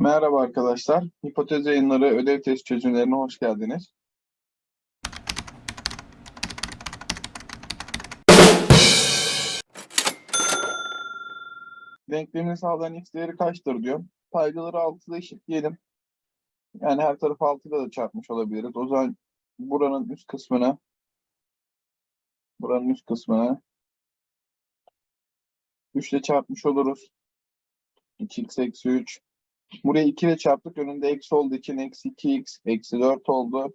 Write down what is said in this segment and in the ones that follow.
Merhaba arkadaşlar. Hipotez yayınları ödev test çözümlerine hoş geldiniz. Denklemini sağlayan x değeri kaçtır diyor. Paydaları 6'da eşitleyelim. Yani her tarafı 6'da da çarpmış olabiliriz. O zaman buranın üst kısmına buranın üst kısmına 3 ile çarpmış oluruz. 2x eksi 3 Buraya 2 ile çarptık. Önünde eksi olduğu için eksi 2x eksi 4 oldu.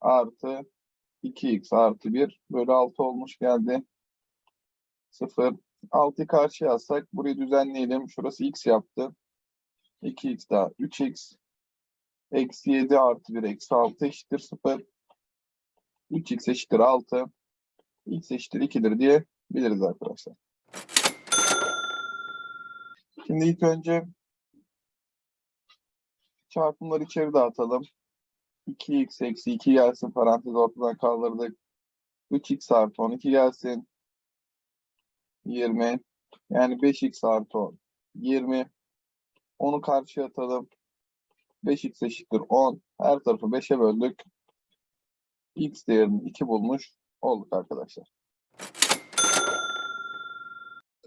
Artı 2x artı 1 bölü 6 olmuş geldi. 0. 6'yı karşıya yazsak burayı düzenleyelim. Şurası x yaptı. 2x daha 3x eksi 7 artı 1 eksi 6 eşittir 0. 3x eşittir 6. x eşittir 2'dir diye biliriz arkadaşlar. Şimdi ilk önce Çarpımları içeri dağıtalım. 2x eksi 2 gelsin. Parantez ortadan kaldırdık. 3x artı 12 gelsin. 20. Yani 5x artı 10. 20. Onu karşıya atalım. 5x eşittir 10. Her tarafı 5'e böldük. x değerini 2 bulmuş olduk arkadaşlar.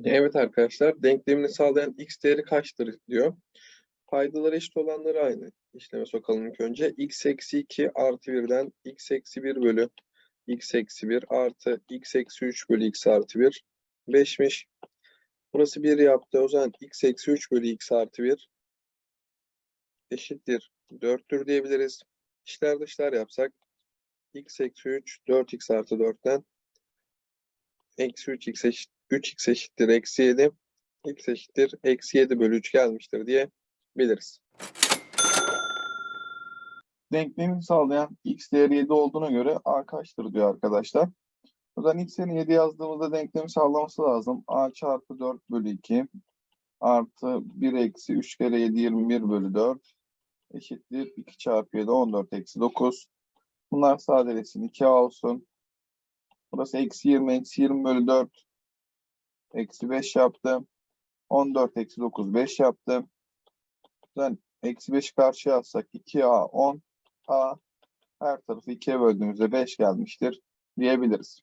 Evet arkadaşlar, denklemini sağlayan x değeri kaçtır diyor. Paydaları eşit olanları aynı. İşleme sokalım ilk önce. x eksi 2 artı 1'den x eksi 1 bölü x eksi 1 artı x eksi 3 bölü x artı 1 5'miş. Burası 1 yaptı. O zaman x eksi 3 bölü x artı 1 eşittir 4'tür diyebiliriz. İşler dışlar yapsak x eksi 3 4x artı 4'ten eksi 3x eşit 3x eşittir eksi 7 x eşittir eksi 7 bölü 3 gelmiştir diye biliriz. Denklemi sağlayan x değeri 7 olduğuna göre a kaçtır diyor arkadaşlar. O zaman x yerine 7 yazdığımızda denklemi sağlaması lazım. a çarpı 4 bölü 2 artı 1 eksi 3 kere 7 21 bölü 4 eşittir 2 çarpı 7 14 eksi 9. Bunlar sadeleşsin 2a olsun. Burası eksi 20 eksi 20 bölü 4 eksi 5 yaptı. 14 eksi 9 5 yaptı. Ben eksi 5'i karşıya atsak 2a 10 a her tarafı 2'ye böldüğümüzde 5 gelmiştir diyebiliriz.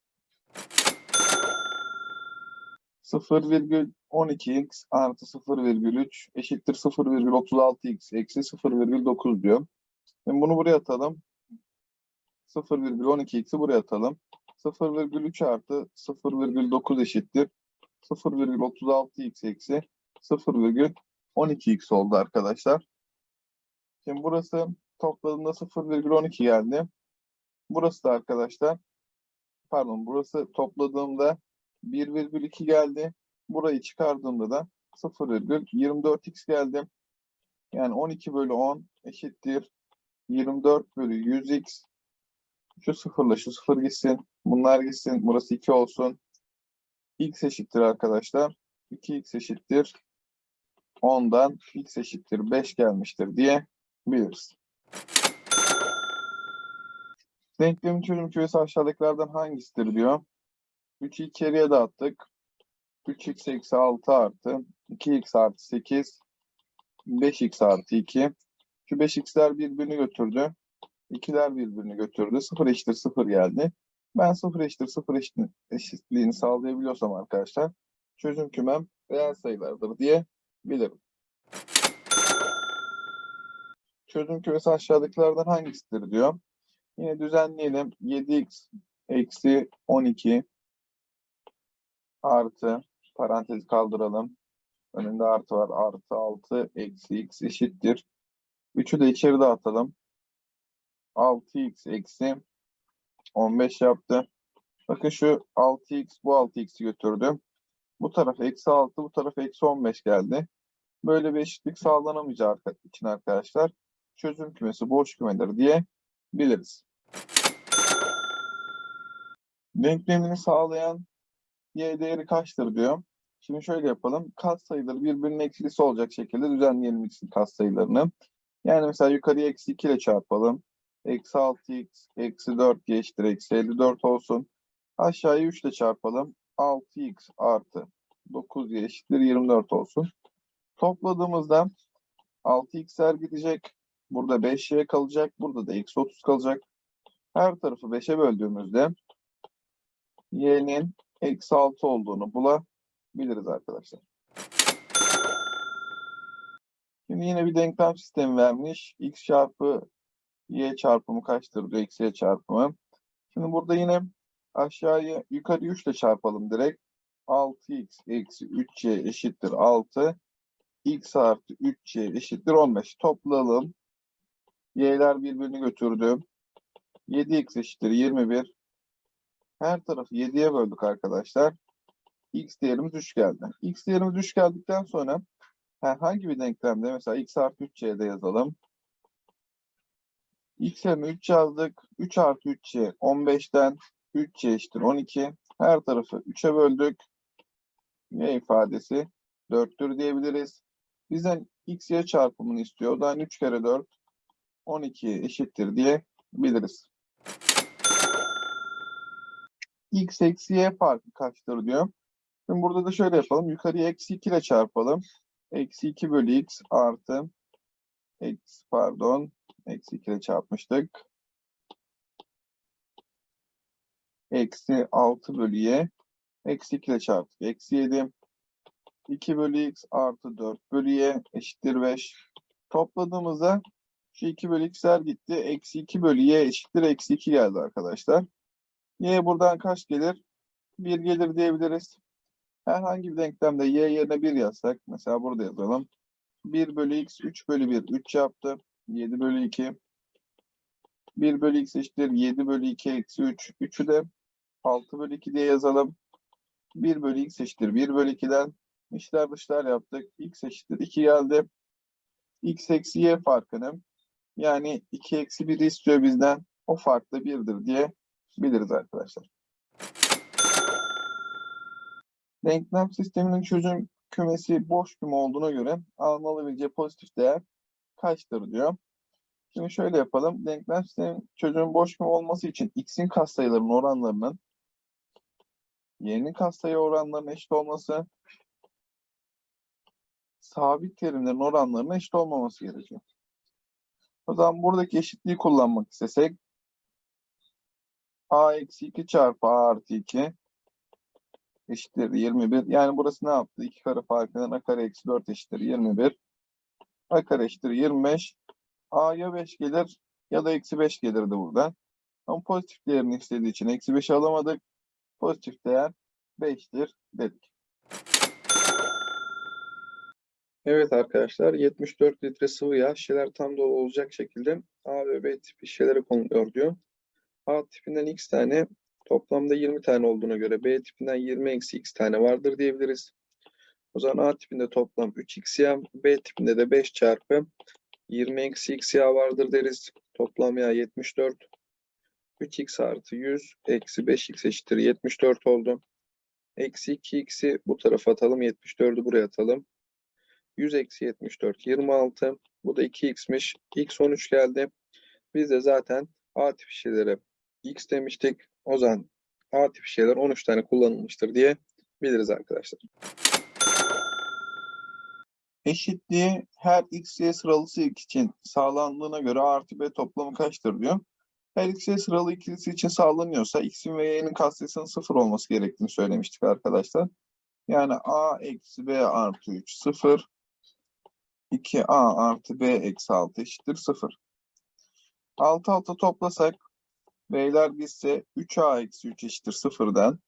0,12x artı 0,3 eşittir 0,36x eksi 0,9 diyor. Şimdi bunu buraya atalım. 0,12x'i buraya atalım. 0,3 artı 0,9 eşittir 0,36x eksi 0,12x oldu arkadaşlar. Şimdi burası topladığımda 0,12 geldi. Burası da arkadaşlar pardon burası topladığımda 1,2 geldi. Burayı çıkardığımda da 0,24x geldi. Yani 12 bölü 10 eşittir 24 bölü 100x. Şu sıfırla şu sıfır gitsin. Bunlar gitsin. Burası 2 olsun. x eşittir arkadaşlar. 2x eşittir 10'dan x eşittir 5 gelmiştir diye biliriz. Denklemin çözüm küresi aşağıdakilerden hangisidir diyor. 3'ü içeriye dağıttık. 3x eksi 6 artı 2x artı 8 5x artı 2 şu 5x'ler birbirini götürdü. 2'ler birbirini götürdü. 0 eşittir 0 geldi. Ben 0 eşittir 0 eşitliğini sağlayabiliyorsam arkadaşlar çözüm kümem reel sayılardır diye bilirim. Çözüm kümesi aşağıdakilerden hangisidir diyor. Yine düzenleyelim. 7x eksi 12 artı parantez kaldıralım. Önünde artı var. Artı 6 eksi x eşittir. 3'ü de içeri dağıtalım. 6x eksi 15 yaptı. Bakın şu 6x bu 6x'i götürdü. Bu taraf eksi 6, bu taraf eksi 15 geldi. Böyle bir eşitlik sağlanamayacağı için arkadaşlar çözüm kümesi boş kümedir diye biliriz. Denklemini sağlayan y değeri kaçtır diyor. Şimdi şöyle yapalım. Kat sayıları birbirinin eksilisi olacak şekilde düzenleyelim ikisinin kat sayılarını. Yani mesela yukarıya eksi 2 ile çarpalım. Eksi 6x eksi 4 eşittir eksi 54 olsun. Aşağıya 3 ile çarpalım. 6x artı 9 eşittir 24 olsun. Topladığımızda 6x'ler gidecek. Burada 5y kalacak. Burada da eksi 30 kalacak. Her tarafı 5'e böldüğümüzde y'nin eksi 6 olduğunu bulabiliriz arkadaşlar. Şimdi yine bir denklem sistemi vermiş. x çarpı y çarpımı kaçtır diyor. x y çarpımı. Şimdi burada yine aşağıya yukarı 3 ile çarpalım direkt. 6x eksi 3y eşittir 6. x artı 3y eşittir 15. Toplayalım. y'ler birbirini götürdü. 7x eşittir 21. Her tarafı 7'ye böldük arkadaşlar. x değerimiz 3 geldi. x değerimiz 3 geldikten sonra herhangi bir denklemde mesela x artı 3y'de yazalım. x yerine 3 yazdık. 3 artı 3y 15'ten 3y eşittir 12. Her tarafı 3'e böldük. Y ifadesi 4'tür diyebiliriz. Bizden x y çarpımını istiyor. Da 3 kere 4 12 eşittir diyebiliriz. x eksi y farkı kaçtır diyor. Şimdi burada da şöyle yapalım. Yukarıya eksi 2 ile çarpalım. Eksi 2 bölü x artı x pardon eksi 2 ile çarpmıştık. Eksi 6 bölü y. Eksi 2 ile çarptık. Eksi 7. 2 bölü x artı 4 bölü y eşittir 5. Topladığımızda şu 2 bölü x'ler gitti. Eksi 2 bölü y eşittir. Eksi 2 geldi arkadaşlar. Y buradan kaç gelir? 1 gelir diyebiliriz. Herhangi bir denklemde y yerine 1 yazsak. Mesela burada yazalım. 1 bölü x 3 bölü 1 3 yaptı. 7 bölü 2. 1 bölü x eşittir 7 bölü 2 eksi 3. 3'ü de 6 bölü 2 diye yazalım. 1 bölü x eşittir 1 bölü 2'den işler dışlar yaptık. x eşittir 2 geldi. x eksi y farkını yani 2 eksi 1'i istiyor bizden. O fark da 1'dir diye biliriz arkadaşlar. Denklem sisteminin çözüm kümesi boş küme olduğuna göre alınabileceği pozitif değer kaçtır diyor. Şimdi şöyle yapalım. Denklem sistemin çözümün boş küme olması için x'in katsayılarının oranlarının y'nin katsayı oranlarının eşit olması sabit terimlerin oranlarının eşit olmaması gerekiyor. O zaman buradaki eşitliği kullanmak istesek a eksi 2 çarpı a artı 2 eşittir 21. Yani burası ne yaptı? 2 kare farkından a kare eksi 4 eşittir 21. a kare eşittir 25. a ya 5 gelir ya da eksi 5 gelirdi burada. Ama pozitif değerini istediği için eksi 5'i alamadık. Pozitif değer 5'tir dedik. Evet arkadaşlar 74 litre sıvı yağ şişeler tam dolu olacak şekilde A ve B tipi şişelere konuluyor diyor. A tipinden x tane toplamda 20 tane olduğuna göre B tipinden 20 eksi x tane vardır diyebiliriz. O zaman A tipinde toplam 3x yağ, B tipinde de 5 çarpı 20 eksi x yağ vardır deriz. Toplam yağ 74. 3x artı 100 eksi 5x eşittir 74 oldu. Eksi 2x'i bu tarafa atalım. 74'ü buraya atalım. 100 eksi 74 26. Bu da 2x'miş. x 13 geldi. Biz de zaten A tip şeylere x demiştik. O zaman A tip şeyler 13 tane kullanılmıştır diye biliriz arkadaşlar. Eşitliği her x, y sıralısı için sağlandığına göre artı b toplamı kaçtır diyor. Her x, y sıralı ikilisi için sağlanıyorsa x'in ve y'nin katsayısının sıfır olması gerektiğini söylemiştik arkadaşlar. Yani a eksi b artı 3 sıfır. 2a artı b eksi 6 eşittir 0. 6 6 toplasak b'ler gitse 3a eksi 3 eşittir 0'dan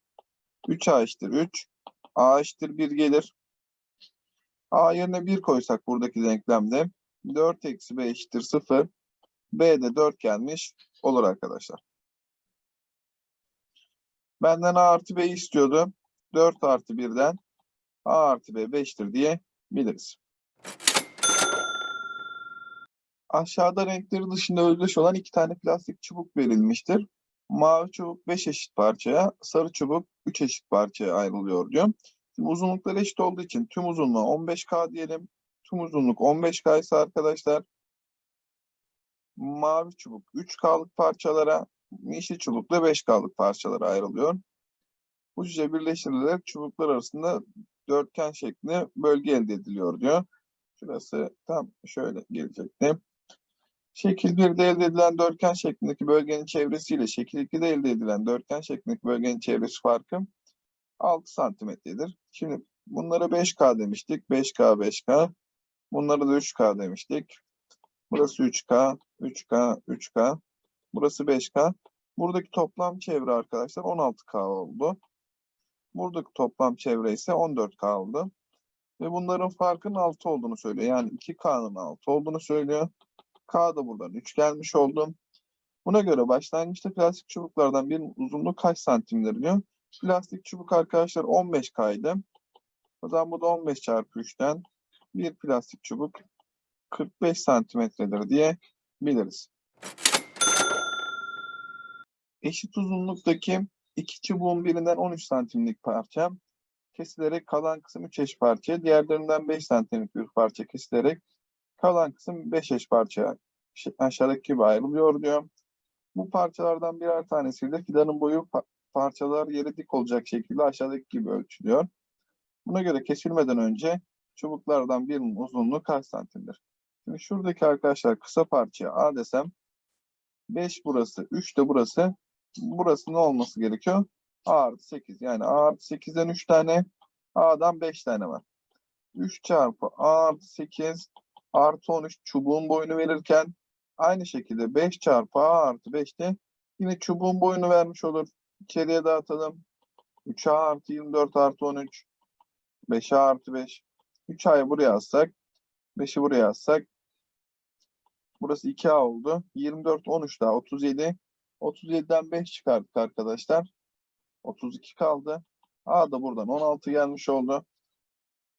3a eşittir 3 a eşittir 1 gelir. a yerine 1 koysak buradaki denklemde 4 eksi b eşittir 0 b de 4 gelmiş olur arkadaşlar. Benden a artı b istiyordu. 4 artı 1'den a artı b 5'tir diye biliriz. Aşağıda renkleri dışında özdeş olan iki tane plastik çubuk verilmiştir. Mavi çubuk 5 eşit parçaya, sarı çubuk 3 eşit parçaya ayrılıyor diyor. Şimdi uzunlukları eşit olduğu için tüm uzunluğu 15K diyelim. Tüm uzunluk 15K ise arkadaşlar mavi çubuk 3K'lık parçalara, yeşil çubuk da 5K'lık parçalara ayrılıyor. Bu cüce birleştirilerek çubuklar arasında dörtgen şeklinde bölge elde ediliyor diyor. Şurası tam şöyle gelecekti. Şekil 1'de elde edilen dörtgen şeklindeki bölgenin çevresiyle şekil 2'de elde edilen dörtgen şeklindeki bölgenin çevresi farkı 6 santimetredir. Şimdi bunlara 5K demiştik. 5K, 5K. Bunlara da 3K demiştik. Burası 3K, 3K, 3K. Burası 5K. Buradaki toplam çevre arkadaşlar 16K oldu. Buradaki toplam çevre ise 14K oldu. Ve bunların farkının 6 olduğunu söylüyor. Yani 2K'nın 6 olduğunu söylüyor. K da buradan 3 gelmiş oldu. Buna göre başlangıçta plastik çubuklardan birinin uzunluğu kaç santimdir diyor. Plastik çubuk arkadaşlar 15K'ydı. O zaman bu da 15 çarpı 3'ten bir plastik çubuk 45 santimetredir diye biliriz. Eşit uzunluktaki iki çubuğun birinden 13 santimlik parça kesilerek kalan kısım 3 eş parçaya, diğerlerinden 5 santimlik bir parça kesilerek kalan kısım 5 eş parçaya şey- aşağıdaki gibi ayrılıyor diyor. Bu parçalardan birer tanesiyle fidanın boyu pa- parçalar yere dik olacak şekilde aşağıdaki gibi ölçülüyor. Buna göre kesilmeden önce çubuklardan birinin uzunluğu kaç santimdir? Şimdi şuradaki arkadaşlar kısa parçaya A desem 5 burası, 3 de burası. Burası ne olması gerekiyor? A artı 8. Yani A artı 8'den 3 tane, A'dan 5 tane var. 3 çarpı A artı 8 artı 13 çubuğun boyunu verirken aynı şekilde 5 çarpı A artı 5 de yine çubuğun boyunu vermiş olur. İçeriye dağıtalım. 3A artı 24 artı 13. 5A artı 5. 3A'yı buraya yazsak. 5'i buraya yazsak. Burası 2A oldu. 24, 13 daha 37. 37'den 5 çıkardık arkadaşlar. 32 kaldı. A da buradan 16 gelmiş oldu.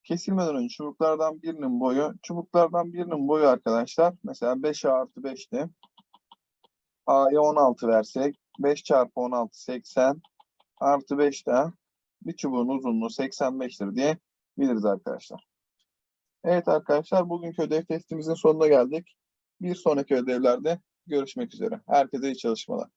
Kesilmeden önce çubuklardan birinin boyu, çubuklardan birinin boyu arkadaşlar mesela 5A artı 5'ti. A'ya 16 versek 5 çarpı 16 80 artı 5 daha bir çubuğun uzunluğu 85'tir diye biliriz arkadaşlar. Evet arkadaşlar bugünkü ödev testimizin sonuna geldik. Bir sonraki ödevlerde görüşmek üzere. Herkese iyi çalışmalar.